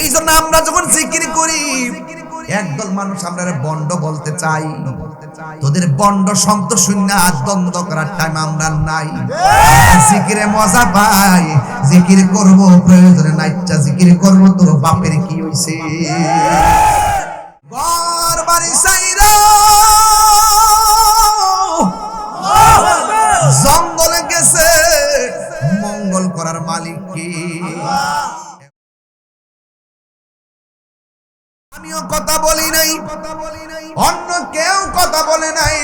এই জন্য আমরা যখন জিকির করি একদল মানুষ আমরা বন্ড বলতে চাই। তোদের বন্ড শব্দ শূন্য আর দ্বন্দ্ব করার টাইম আমরা নাই। জিকিরে মজা পাই জিকির করব প্রয়োজনে নাইচ্ছা জিকির করব তোর বাপের কি হইছে? আমিও কথা বলি নাই। অন্য কেউ কথা বলে নাই।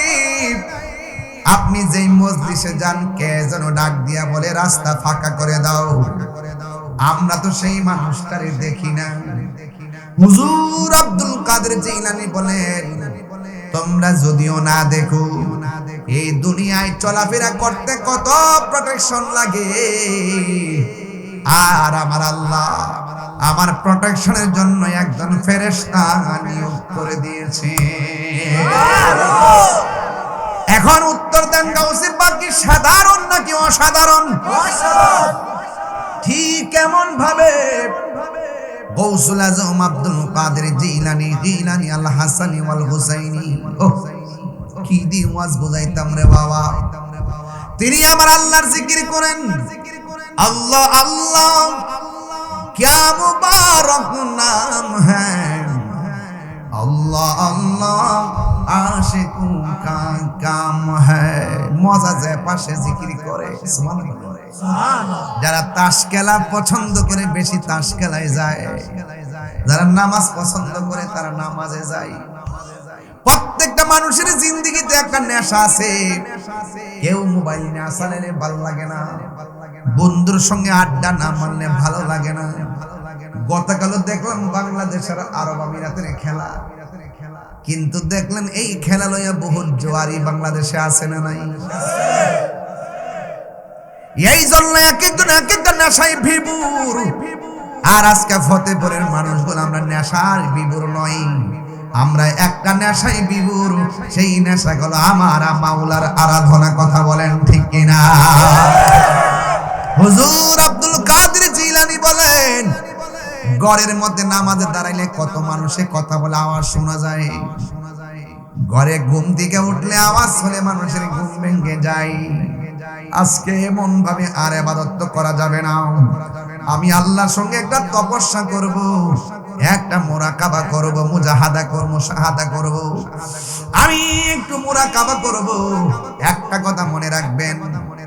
আপনি যেই মসজিদে যান, কে যেন ডাক দিয়া বলে, রাস্তা ফাঁকা করে দাও। আমরা তো সেই মানুষটারে দেখি না। হুজুর আব্দুল কাদের জিলানি বলেন, তোমরা যদিও না দেখো, এই দুনিয়ায় চলাফেরা করতে কত প্রোটেকশন লাগে। আর আমার আল্লাহ আমার প্রোটেকশনের জন্য একজন ফেরেশতা নিয়োগ করে দিয়েছে। এখন উত্তর দেন গাউসের বাকি সাধারণ নাকি অসাধারণ? ঠিক কেমন ভাবে গৌসুল আজম আব্দুল কাদের জিলানি জিলানি আল হাসানি হুসাইনি কি দিয়ে ওয়াজ বুঝাইতাম রে বাবা? তিনি আমার আল্লাহর জিকির করেন। আল্লাহ আল্লাহ क्या मुबारक नाम है अल्लाह अल्लाह आशिकों का काम है মজা যায় পাশে জিকির করে সুবহানাল্লাহ যারা তাস খেলা পছন্দ করে বেশি তাস খেলায় যায় যারা নামাজ পছন্দ করে তারা নামাজে যায় প্রত্যেকটা মানুষের জিন্দিগিতে একটা নেশা আছে। কেউ মোবাইল নিয়ে আসালে ভালো লাগে না। বন্ধুর সঙ্গে আড্ডা না মারলে ভালো লাগে না। গতকালও দেখলাম বাংলাদেশের আরব আমিরাতের খেলা। কিন্তু দেখলেন এই খেলা লইয়া বহুত জোয়ারি বাংলাদেশে আছে না নাই। এই জন্য এক একজন এক একটা নেশায় ভিবুর আর আজকে ফতেপুরের মানুষগুলো আমরা নেশার বিবুর নই। আমরা একটা নেশায় বিবুর সেই নেশা গুলো আমার মাওলার আরাধনা কথা বলেন ঠিক কিনা? হুজুর আব্দুল কাদের জিলানি বলেন গড়ের মধ্যে নামাজে দাঁড়াইলে কত মানুষে কথা বলে আওয়াজ শোনা যায়। ঘরে ঘুম থেকে উঠলে আওয়াজ হলে মানুষের ঘুম ভেঙে যায়। আজকে এমন ভাবে আর আবাদত করা যাবে না। আমি আল্লাহর সঙ্গে একটা তপস্যা করব, একটা মোরাকাবা করব, মুজাহাদা করব, শাহাদা করব। আমি একটু মোরাকাবা করব। একটা কথা মনে রাখবেন,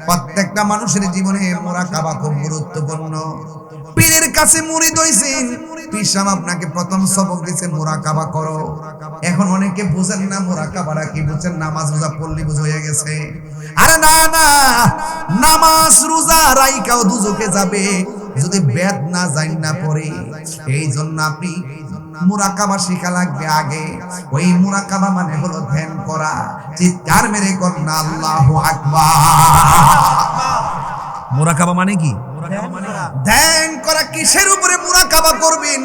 প্রত্যেকটা মানুষের জীবনে মোরাকাবা খুব গুরুত্বপূর্ণ। পীরের কাছে মুরিদ হইছেন, পীর সাহেব আপনাকে প্রথম সবক দিয়েছে মোরাকাবা করো। এখন অনেকে বুঝেন না মোরাকাবাটা কি, বুঝেন নামাজ রোজা পড়লি বুঝ হয়ে গেছে। আরে না না, নামাজ রোজা রাইকাও দুজকে যাবে। যদি বেদ না যাই না পড়ে এই জন্য আপনি মুরাকাবা শিখা লাগবে আগে। ওই মুরাকাবা মানে হলো ধ্যান করা, চিৎকার মেরে কর না আল্লাহু মোরাকাবা মানে কি? ধ্যান করা কিসের উপরে মুরাকাবা করবেন?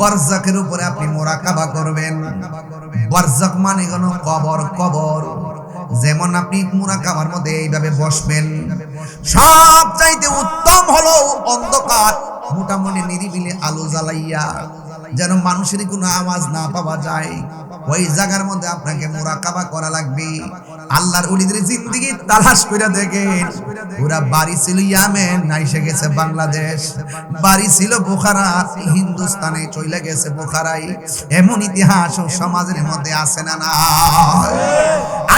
বারজাকের উপরে আপনি মুরাকাবা করবেন। বারজাক মানে হলো কবর কবর। যেমন আপনি মুরাকাবার মধ্যে এইভাবে বসবেন। সব চাইতে উত্তম হলো অন্ধকার, মোটামুটি নিরিবিলে আলো জ্বালাইয়া যেন মানুষের কোনো আওয়াজ না পাওয়া যায়। ওই জায়গার মধ্যে আপনাকে মোরাকাবা করা লাগবে। আল্লাহর উলিদের জিন্দিগি তালাশ করে দেখেন। ওরা বাড়ি ছিল ইয়ামেন নাইসে গেছে বাংলাদেশ। বাড়ি ছিল বোখারা, হিন্দুস্তানে চলে গেছে বোখারাই এমন ইতিহাস ও সমাজের মধ্যে আছে না না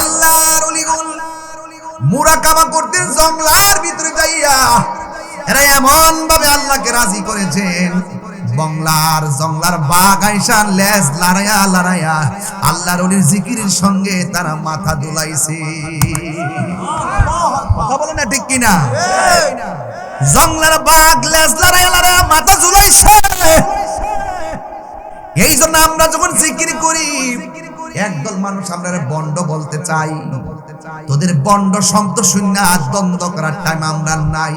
আল্লাহর উলিগুল মুরাকাবা করতেন জংলার ভিতরে যাইয়া এরা এমন ভাবে আল্লাহকে রাজি করেছেন। বংলার জংলার বাঘ আইসা লেজ লড়াইয়া লড়াইয়া আল্লাহর অলির জিকিরের সঙ্গে তারা মাথা দুলাইছে। কথা বলে না ঠিক কিনা? জংলার বাঘ লেজ লড়াইয়া লড়াইয়া মাথা দুলাইছে। এই জন্য আমরা যখন জিকির করি একদল মানুষ আমরা বন্ড বলতে চাই। তোদের বন্ড সন্ত শূন্য আর দ্বন্দ্ব করার টাইম আমরা নাই।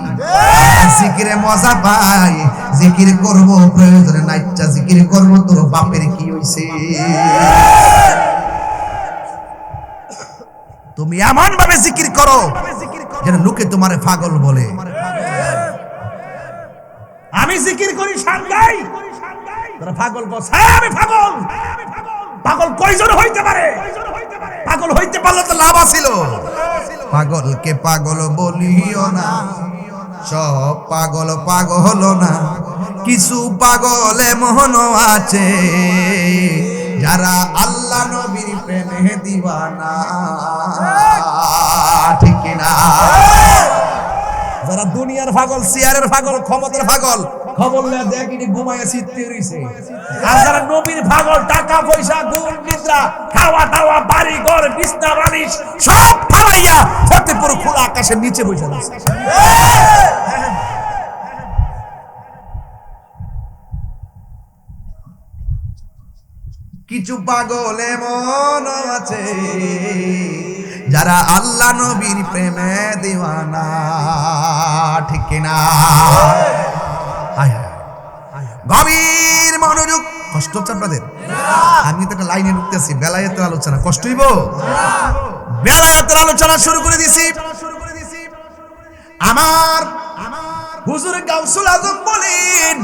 জিকিরে মজা পাই, জিকির করব, প্রয়োজনে নাইচ্ছা জিকির করব, তোর বাপের কি হইছে? তুমি এমন ভাবে জিকির করো যেন লোকে তোমারে পাগল বলে। আমি জিকির করি সান্দাই পাগল কস হ্যাঁ আমি পাগল। পাগল কয়জন হইতে পারে? পাগল হইতে পারলে তো লাভ ছিল পাগলকে পাগল বলিও না, সব পাগল পাগল না। কিছু পাগলে মোহন আছে, যারা আল্লাহ নবীর প্রেমে দিবানা। ঠিক না যারা দুনিয়ার পাগল চেয়ারের পাগল, ক্ষমতার পাগল, খবর না দেখি ঘুমায় শীতে রইছে। আর যারা নবীর পাগল, টাকা পয়সা গুণ নিদ্রা, খাওয়া দাওয়া, বাড়ি ঘর, বিছনা, বালিশ, সব ফালাইয়া ফতেপুর খোলা আকাশের নিচে বসে আছে কিছু পাগল এমন আছে যারা আল্লাহ নবীর প্রেমে দিওয়ানা, ঠিক কিনা। গভীর মনোযোগ, কষ্ট হচ্ছে আপনাদের? আমি তো একটা লাইনে ঢুকতেছি, বেলায়েতের আলোচনা, কষ্ট হইব? বেলায়েতের আলোচনা শুরু করে দিছি। আমার হুজুর গাউসুল আজম বলেন,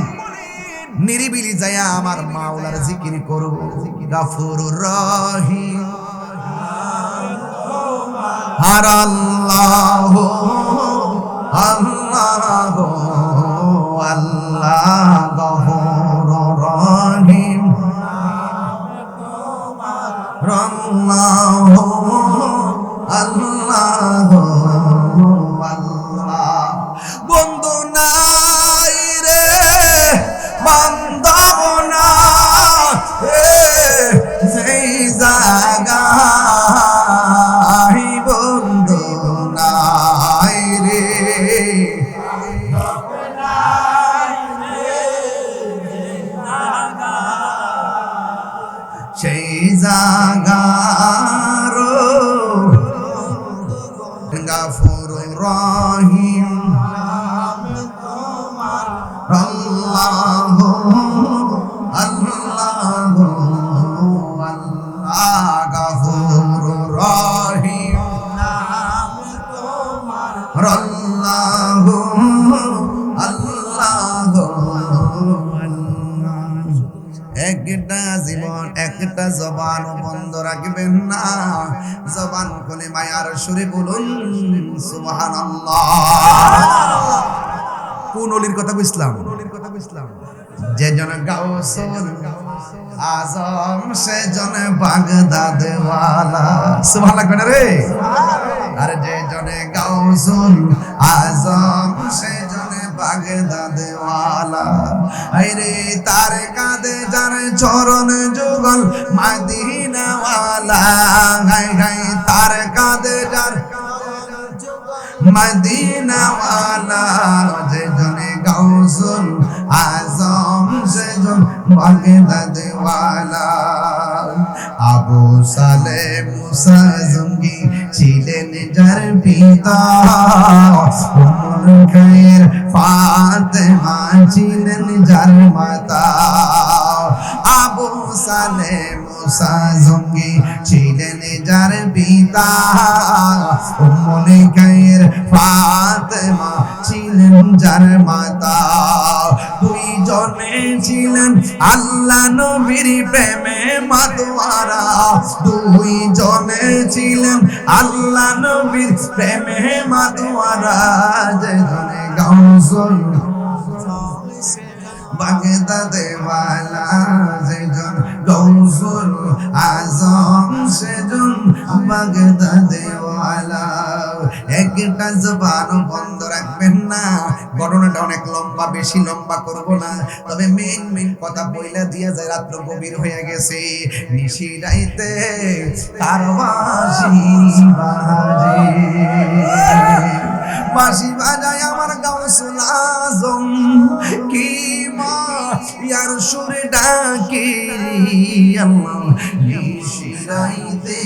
নিরিবিলি যায় আমার মাওলার জিকির করো গাফুর রহিম। আর আল্লাহ আল্লাহ আল্লাহ গফুর রহিম। আল্লাহ আল্লাহ একটা জীবন একটা জবান বন্ধ রাখবেন না। জবান খুলে মায়ার সুরে বলুন সুবহানাল্লাহ। বুঝলাম যে জন গাউসুল আজম, সে জন বাগদাদ ওয়ালা সুবহান লাগবে না রে? আর যে জনে গাউসুল আজম, সে জনে বাগদাদ ওয়ালা আইরে তার কাঁধে যার চরণ যুগল মদিনা ওয়ালা হাই হাই তার কাঁধে যার মদিনাওয়ালা যে জনে গাউসুল আজম সে জন বাগদাদওয়ালা আবু সালে মুসা জঙ্গি ছিলেন যার পিতা উমর খায়ের ফাতেমা ছিলেন যার মাতা। আবু সালে মুসা জঙ্গি ছিলেন যার পিতা উম্মুল খায়ের ফাতেমা ছিলেন যার মাতা। দুই জনে ছিলেন আল্লাহ নবীর প্রেমে মাতোয়ারা। দুই জনে ছিলেন আল্লাহ নবীর প্রেমে মাতোয়ারা। যে জনে গাউসুল বাগদাদে ওয়ালা আজম সেজন, বাগদাদে একটা জবান বন্ধ রাখবেন না ঘটনাটা অনেক লম্বা, বেশি লম্বা করব না। তবে মেইন মেইন কথা বইলা দিয়া যায় রাত্র গভীর হয়ে গেছে। নিশি রাইতে তার বাসি বাজে। বাসি বাজায় আমার গাউসুল আজম কি মা ইয়ার সুরে ডাকে আল্লাহ নিশিরাইতে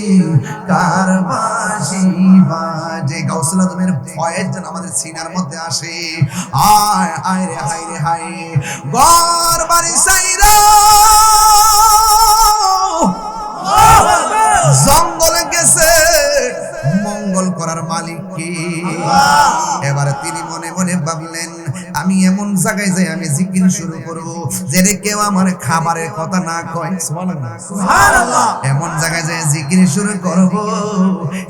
কার বাসি বাজে গাউসুল আজমের ভয়ের যেন আমাদের সিনার মধ্যে আসে। আয় আয় রে, হায় রে, হায়। গর বাড়ি সাইরা। এমন জায়গায় যাই আমি জিকির শুরু করব যেন কেউ আমার খাবারের কথা না কয়। সুবহানাল্লাহ। এমন জায়গায় যায় জিকির শুরু করব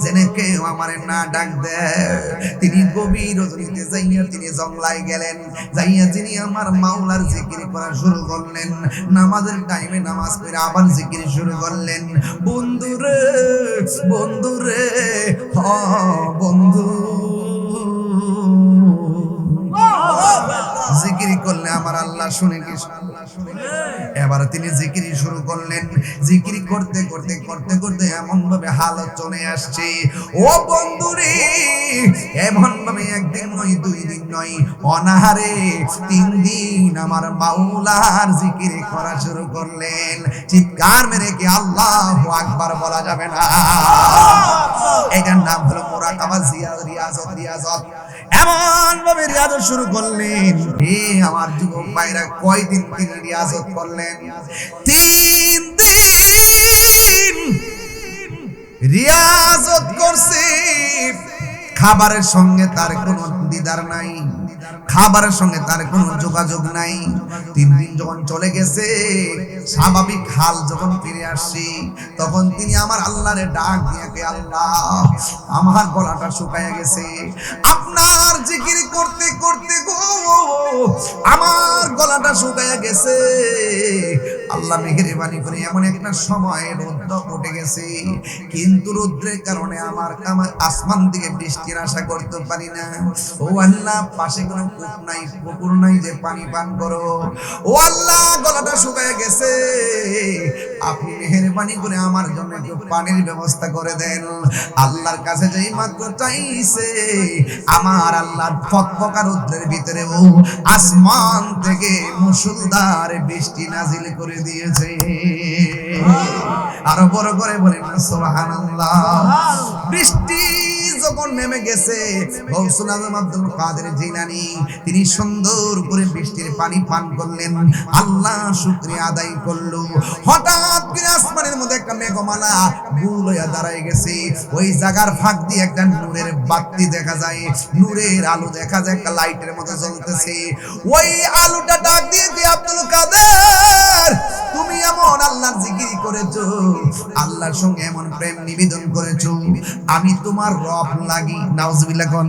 যেন কেউ আমার না ডাক দেয়। তিনি গভীর রজনীতে যাইয়া তিনি জংলায় গেলেন যাইয়া তিনি আমার মাওলার জিকির করা শুরু করলেন। নামাজের টাইমে নামাজ পড়ে আবার জিকির শুরু করলেন। বন্ধুরে বন্ধুরে হ এবার তিনি জিকিরি শুরু করলেন। জিকিরি করতে করতে করতে করতে এমন ভাবে হালত চলে আসছে। ও বন্ধুরে এমন ভাবে একদিন নয়, দুই দিন নয়, অনাহারে তিন দিন আমার মাওলার জিকিরি করা শুরু করলেন। চিৎকার মেরে কি আল্লাহ আকবার বলা যাবে না? এটার নাম হলো মোরাকাবা জিয়াদ, রিয়াজত রিয়াজত। এমন ভাবে রিয়াজত শুরু করলেন। হে আমার যুবক ভাইরা কয়দিন তিনি রিয়াজত করলেন? তিন দিন রিয়াজত করছে। খাবারের সঙ্গে তার কোনো দিদার নাই। খাবারের সঙ্গে তার কোনো যোগাযোগ নাই। তিন দিন যখন চলে গেছে, স্বাভাবিক হাল যখন ফিরে আসছি, তখন তিনি আমার আল্লাহরে ডাক দিয়ে আল্লাহ, আমার গলাটা শুকায় গেছে। আপনার জিকির করতে করতে গো, আমার গলাটা শুকায় গেছে। আল্লাহ মেহেরবানি করে এমন একটা সময় রৌদ্র উঠে গেছে, কিন্তু রৌদ্রের কারণে আমার আমার আসমান থেকে বৃষ্টির আশা করতে পারি না। ও আল্লাহ, পাশে কোনো নাই, পুকুর নাই যে পানি পান করো। ও আল্লাহ, গলাটা শুকায় গেছে। আপনি মেহেরবানি করে আমার জন্য একটু পানির ব্যবস্থা করে দেন। আল্লাহর কাছে যেই মাত্র চাইছে, আমার আল্লাহ ফকফকা রৌদ্রের ভিতরেও আসমান থেকে মুসুলধার বৃষ্টি নাজিল করে দিয়েছে। আরও বড় করে বলেন বৃষ্টি যখন নেমে গেছে গৌসুল আজম আব্দুল কাদের জিলানি তিনি সুন্দর করে বৃষ্টির পানি পান করলেন। আল্লাহ শুকরিয়া আদায় করল। হঠাৎ করে আসমানের মধ্যে একটা মেঘমালা গুল হইয়া দাঁড়ায় গেছে। ওই জায়গার ফাঁক দিয়ে একটা নূরের বাতি দেখা যায়। নূরের আলো দেখা যায় একটা লাইটের মতো জ্বলতেছে। ওই আলোটা ডাক দিয়ে আব্দুল কাদের তুমি এমন আল্লাহর জিকির করেছ। আল্লাহর সঙ্গে এমন প্রেম নিবেদন করেছ? আমি তোমার রব লাগি, নাউজুবিল্লাহ কোন।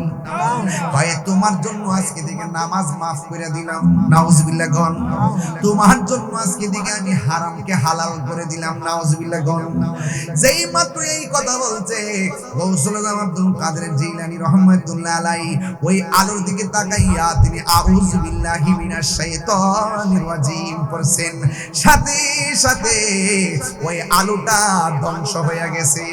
ভাই, তোমার জন্য আজকে থেকে নামাজ মাফ করে দিলাম, নাউজুবিল্লাহ কোন। তোমার জন্য আজকে থেকে আমি হারামকে হালাল করে দিলাম, নাউজুবিল্লাহ কোন। যেই মাত্র এই কথা বলছে গৌসুল আজম আব্দুল কাদের জিলানী রহমাতুল্লাহ আলাই ওই আলোর দিকে তাকাইয়া তিনি আউযু বিল্লাহি মিনাশ শাইতানির রাজিম পড়ছেন। সাথে সাথে ওই আলোটা ধ্বংস হয়ে গেছে।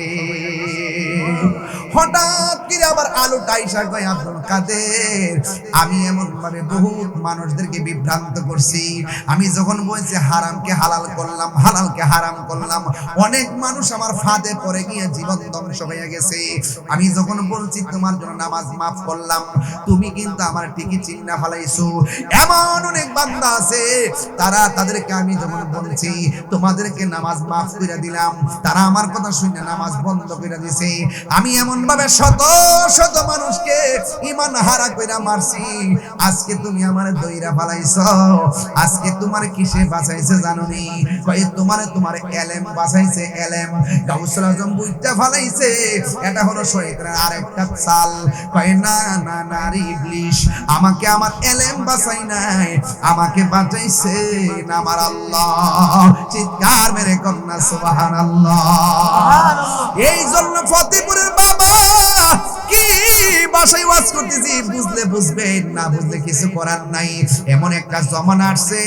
হঠাৎ করে আবার আলোটা আইসা কয়, আব্দুল কাদের, আমি এমন ভাবে বহুত মানুষদেরকে বিভ্রান্ত করছি। আমি যখন বলছি হারামকে হালাল করলাম, হালালকে হারাম করলাম, অনেক মানুষ আমার ফাঁদে পড়ে গিয়ে জীবন ধ্বংস হয়ে গেছে। আমি যখন বলছি, তোমার জন্য নামাজ মাফ করলাম, তুমি কিন্তু আমার ঠিকই চিন্না ফালাইছো। এমন অনেক বান্দা আছে, তারা তাদেরকে আমি যখন বলছি, তোমাদেরকে নামাজ মাফ করে দিলাম, তারা আমার কথা শুনে নামাজ বন্ধ করে দিছে। আমি এমন ভাবে শত শত মানুষকে ইমান হারা কইরা মারছি। আজকে তুমি আমার দইরা ফালাইছ। আজকে তোমার কিসে বাঁচাইছে জানোনি? কই তোমার তোমার এলেম বাঁচাইছে এলেম। গাউসুল আজম বুইটা ফালাইছে। এটা হলো শয়তানের আরেকটা চাল। কয় না না না রে ইবলিশ আমাকে আমার এলেম বাঁচাই নাই। আমাকে বাঁচাইছে আমার আল্লাহ। চিৎকার মেরে কন্যা সুবহানাল্লাহ। এই জন্য ফতেপুরের বাবা Yeah! কি ওয়াজ করতেছি, বুঝলে বুঝবেন না বুঝলে কিছু করার নাই। এমন একটা জমানা আসছে,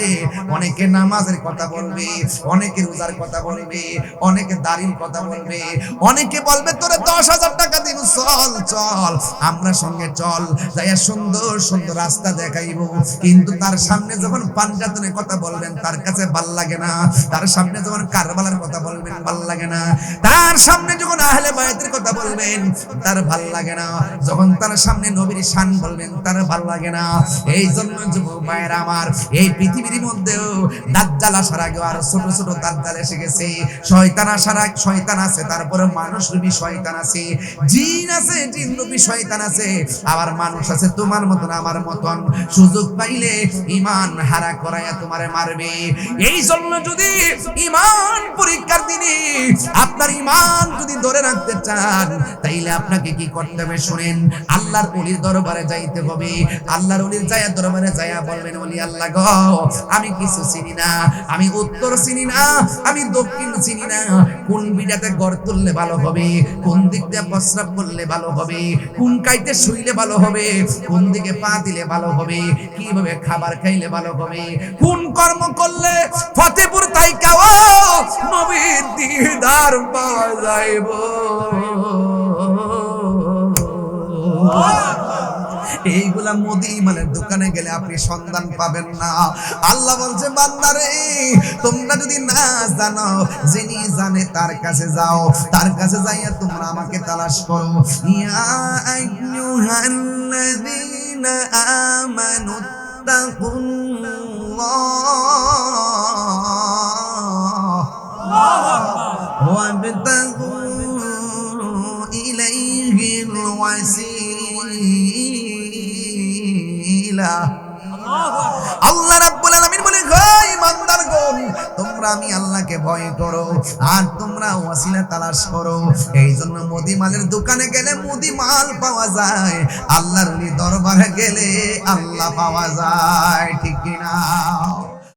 অনেকে নামাজের কথা বলবে, অনেকে রোজার কথা বলবে, অনেকে দাড়ির কথা বলবে, অনেকে বলবে, তোরে দশ হাজার টাকা দিব, চল চল, আমরা সঙ্গে চল। যাইয়া সুন্দর সুন্দর রাস্তা দেখাইব। কিন্তু তার সামনে যখন পাঞ্জাতনের কথা বলবেন, তার কাছে ভালো লাগে না। তার সামনে যখন কারবালার কথা বলবেন, ভালো লাগে না। তার সামনে যখন আহলে বায়াতের কথা বলবেন, তার ভালো লাগে না। যখন তার সামনে নবীর শান বলবেন, তার ভালো লাগে না। এই জন্য যুবক ভাইয়েরা আমার, এই পৃথিবীর মধ্যেও দাজ্জাল আসার আগে আর ছোট ছোট দাজ্জাল এসে গেছে। শয়তান আসার আগে, শয়তান আছে তারপরে মানুষ রূপী শয়তান আছে। জিন আছে, জিন রূপী শয়তান আছে। আবার মানুষ আছে তোমার মতন, আমার মতন। সুযোগ পাইলে ইমান হারা করাইয়া তোমারে মারবে। এই জন্য যদি ইমান পরীক্ষার দিনে আপনার ইমান যদি ধরে রাখতে চান, তাইলে আপনাকে কি করতে হবে শুনেন? আল্লাহর অলির দরবারে যাইতে হবে। আল্লাহর অলির যায়া দরবারে যায়া বলবেন, অলি আল্লাহ গো, আমি কিছু চিনি না। আমি উত্তর চিনি না, আমি দক্ষিণ চিনি না। কোন বিড়াতে গড় তুললে ভালো হবে? কোন দিক দিয়ে প্রস্রাব করলে ভালো হবে? কোন কাইতে শুইলে ভালো হবে? কোন দিকে পা দিলে ভালো হবে? কীভাবে খাবার খাইলে ভালো হবে? কোন কর্ম করলে ফতেপুর তাই কাও নবীর দিদার পাওয়া যাইব? এইগুলা মোদি মানে দোকানে গেলে আপনি সন্ধান পাবেন না। আল্লাহ বলছে, বান্দারে, তোমরা যদি না জানো যিনি জানে তার কাছে যাও, তার কাছে যাইয়া তোমরা আমাকে তালাশ করো। ইয়া আইয়ুহাল্লাযীনা আমানু ভয় করো। আর তোমরা ওয়াসিলা তালাশ করো। এই জন্য মুদিমালের দোকানে গেলে মুদি মাল পাওয়া যায়। আল্লাহর দরবারে গেলে আল্লাহ পাওয়া যায়, ঠিক কি না